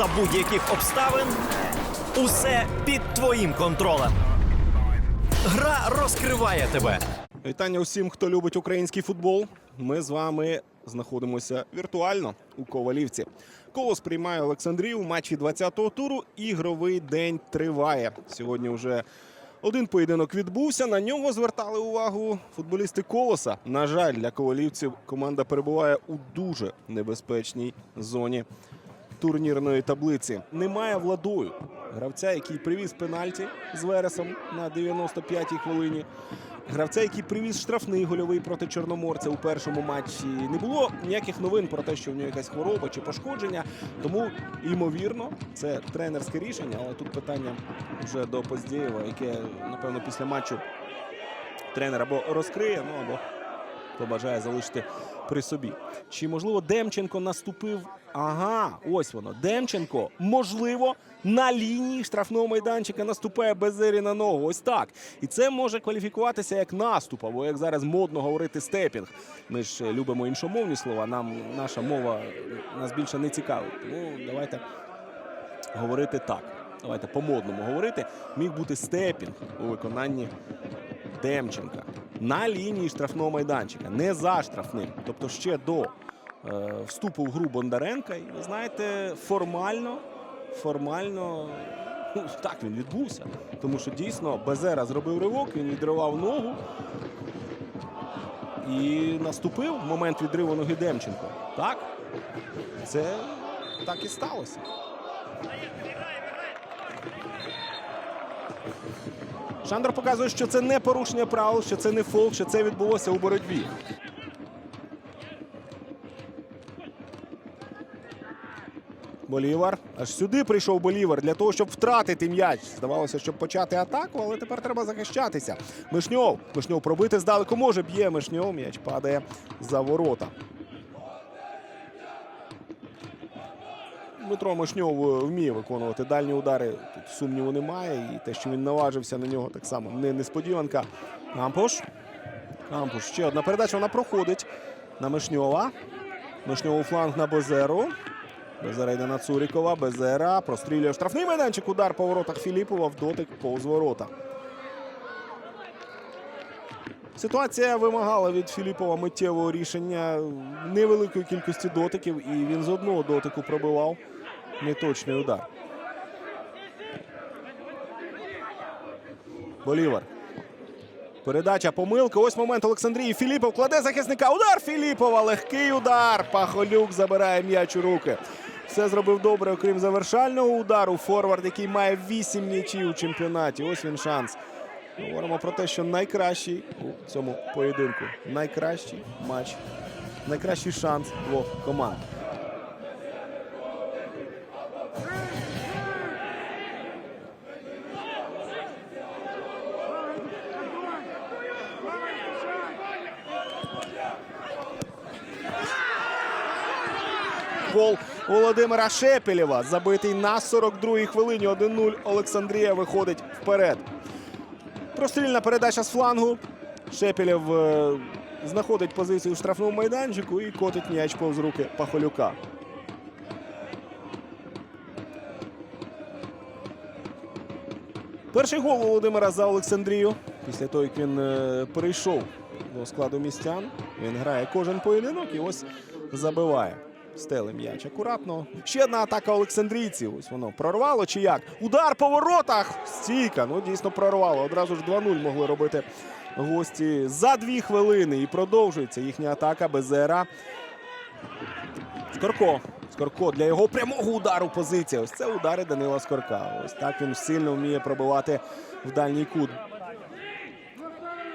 за будь-яких обставин. Усе під твоїм контролем. Гра розкриває тебе. Вітання усім, хто любить український футбол. Ми з вами знаходимося віртуально у Ковалівці. Колос приймає Олександрію у матчі 20-го туру. Ігровий день триває. Сьогодні вже один поєдинок відбувся. На нього звертали увагу футболісти Колоса. На жаль, для ковалівців команда перебуває у дуже небезпечній зоні турнірної таблиці. Немає владою гравця, який привіз пенальті з Вересом на 95-й хвилині. Гравця, який привіз штрафний гольовий проти Чорноморця у першому матчі. Не було ніяких новин про те, що в нього якась хвороба чи пошкодження. Тому, ймовірно, це тренерське рішення. Але тут питання вже до Поздєєва, яке, напевно, після матчу тренер або розкриє, ну або побажає залишити при собі. Чи можливо Демченко наступив? Ага, ось воно. Демченко, можливо, на лінії штрафного майданчика наступає Безері на ногу. Ось так. І це може кваліфікуватися як наступ, або як зараз модно говорити степінг. Ми ж е, любимо іншомовні слова. Нам наша мова нас більше не цікавить. Тому давайте говорити так. Давайте по-модному говорити. Міг бути степінг у виконанні Демченка на лінії штрафного майданчика, не за штрафним. Тобто ще до е, вступу в гру Бондаренка. І ви знаєте, формально, формально ну, так він відбувся. Тому що дійсно Безера зробив ривок, він відривав ногу. І наступив момент відриву ноги Демченко. Так? Це так і сталося. Шандор показує, що це не порушення правил, що це не фол, що це відбулося у боротьбі. Болівар. Аж сюди прийшов Болівар для того, щоб втратити м'яч. Здавалося, щоб почати атаку, але тепер треба захищатися. Мишньов. Мишньов пробити здалеку може. Б'є Мишньов. М'яч падає за ворота. Дмитро Мишньов е, вміє виконувати дальні удари. Тут сумніву немає. І те, що він наважився на нього, так само не несподіванка. Кампуш. Кампуш. Ще одна передача. Вона проходить на Мишньова. Мишньов у фланг на Безеру. Безера йде на Цурікова. Безера прострілює штрафний майданчик. Удар по воротах Філіпова в дотик повз ворота. Ситуація вимагала від Філіпова миттєвого рішення невеликої кількості дотиків, і він з одного дотику пробивав неточний удар. Болівар. Передача, помилка. Ось момент Олександрії. Філіпов кладе захисника. Удар Філіпова. Легкий удар. Пахолюк забирає м'яч у руки. Все зробив добре, окрім завершального удару. Форвард, який має 8 м'ячів у чемпіонаті. Ось він шанс. Говоримо про те, що найкращий у цьому поєдинку. Найкращий матч, найкращий шанс двох команд. Гол Володимира Шепелєва, забитий на 42-й хвилині. 1-0. Олександрія виходить вперед. Прострільна передача з флангу. Шепелєв е, знаходить позицію у штрафному майданчику і котить м'яч повз руки Пахолюка. Перший гол Володимира за Олександрію. Після того, як він е, перейшов до складу містян. Він грає кожен поєдинок і ось забиває. Стели м'яч акуратно. Ще одна атака Олександрійців. Ось воно прорвало чи як? Удар по воротах. Стійка. Ну дійсно прорвало. Одразу ж 2-0 могли робити гості за дві хвилини. І продовжується їхня атака Безера. Скорко. Скорко для його прямого удару позиція. Ось це удари Данила Скорка. Ось так він сильно вміє пробивати в дальній кут.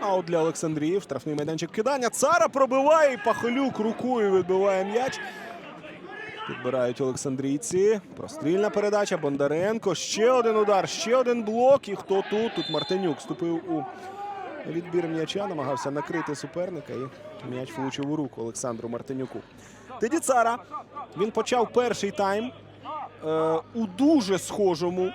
А от для Олександрії штрафний майданчик кидання. Цара пробиває і Пахолюк рукою відбиває м'яч. Підбирають Олександрійці. Прострільна передача. Бондаренко. Ще один удар, ще один блок. І хто тут? Тут Мартинюк вступив у відбір м'яча, намагався накрити суперника. І м'яч влучив у руку Олександру Мартинюку. Теді Цара. Він почав перший тайм е, у дуже схожому.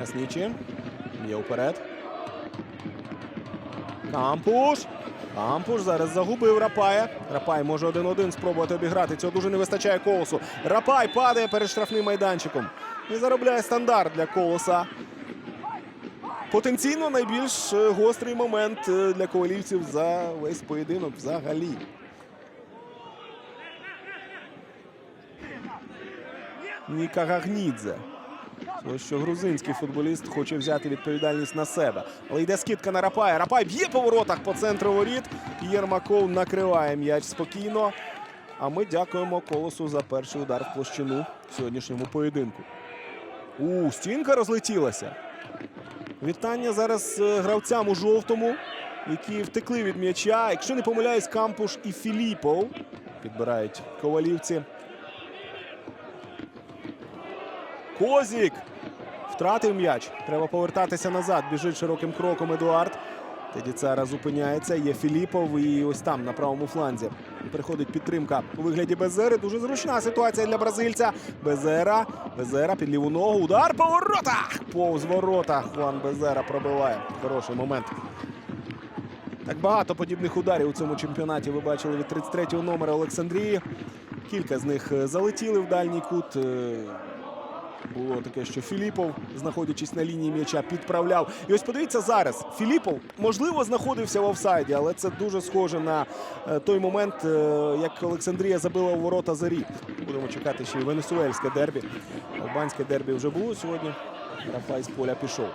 Наснічі. Є вперед. Кампуш. Кампуш зараз загубив Рапая. Рапай може один-один спробувати обіграти. Цього дуже не вистачає колосу. Рапай падає перед штрафним майданчиком. І заробляє стандарт для колоса. Потенційно найбільш е, гострий момент е, для ковалівців за весь поєдинок взагалі. Ніка Гагнідзе. Ось що грузинський футболіст хоче взяти відповідальність на себе. Але йде скидка на Рапая. Рапай б'є по воротах по центру воріт. Єрмаков накриває м'яч спокійно. А ми дякуємо колосу за перший удар в площину в сьогоднішньому поєдинку. У, стінка розлетілася. Вітання зараз е, гравцям у жовтому, які втекли від м'яча. Якщо не помиляюсь, Кампуш і Філіпов підбирають ковалівці. Козік втратив м'яч. Треба повертатися назад. Біжить широким кроком Едуард. Тоді Цара зупиняється. Є Філіпов і ось там на правому фланзі. Приходить підтримка у вигляді Безери. Дуже зручна ситуація для бразильця. Безера. Безера під ліву ногу. Удар по воротах. Повз ворота. Хуан Безера пробиває. Хороший момент. Так багато подібних ударів у цьому чемпіонаті ви бачили від 33-го номера Олександрії. Кілька з них е, залетіли в дальній кут. Було таке, що Філіпов, знаходячись на лінії м'яча, підправляв. І ось подивіться зараз. Філіпов, можливо, знаходився в офсайді, але це дуже схоже на е, той момент, е, як Олександрія забила у ворота зарі. Будемо чекати ще й венесуельське дербі. Албанське дербі вже було сьогодні. Рафай з поля пішов.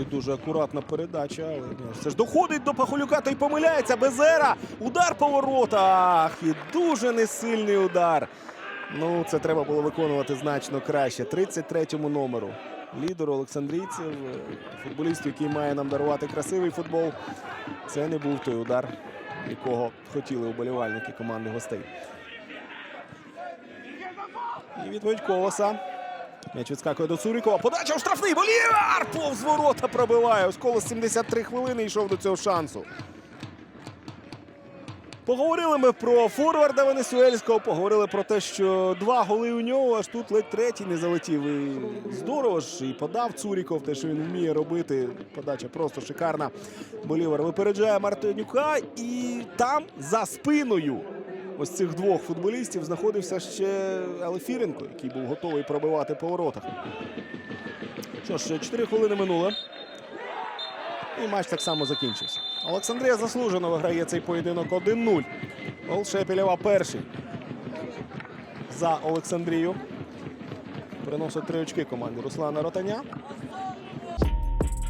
Не дуже акуратна передача, але все ж доходить до Пахолюка та й помиляється. Безера. Удар по воротах. І дуже несильний удар. Ну, це треба було виконувати значно краще. 33-му номеру. Лідеру Олександрійців, е, футболісту, який має нам дарувати красивий футбол. Це не був той удар, якого хотіли уболівальники команди гостей. І відповідь колоса. М'яч відскакує до Цурікова. Подача у штрафний. Болівар! Повз ворота пробиває. Ось колос 73 хвилини йшов до цього шансу. Поговорили ми про форварда Венесуельського, поговорили про те, що два голи у нього, аж тут ледь третій не залетів. І здорово ж і подав Цуріков, те, що він вміє робити. Подача просто шикарна. Болівар випереджає Мартинюка, і там за спиною ось цих двох футболістів знаходився ще Алефіренко, який був готовий пробивати по воротах. Що ж, 4 хвилини минуло. І матч так само закінчився. Олександрія заслужено виграє цей поєдинок 1-0. Гол Шепелєва перший за Олександрію. Приносить три очки команді Руслана Ротаня.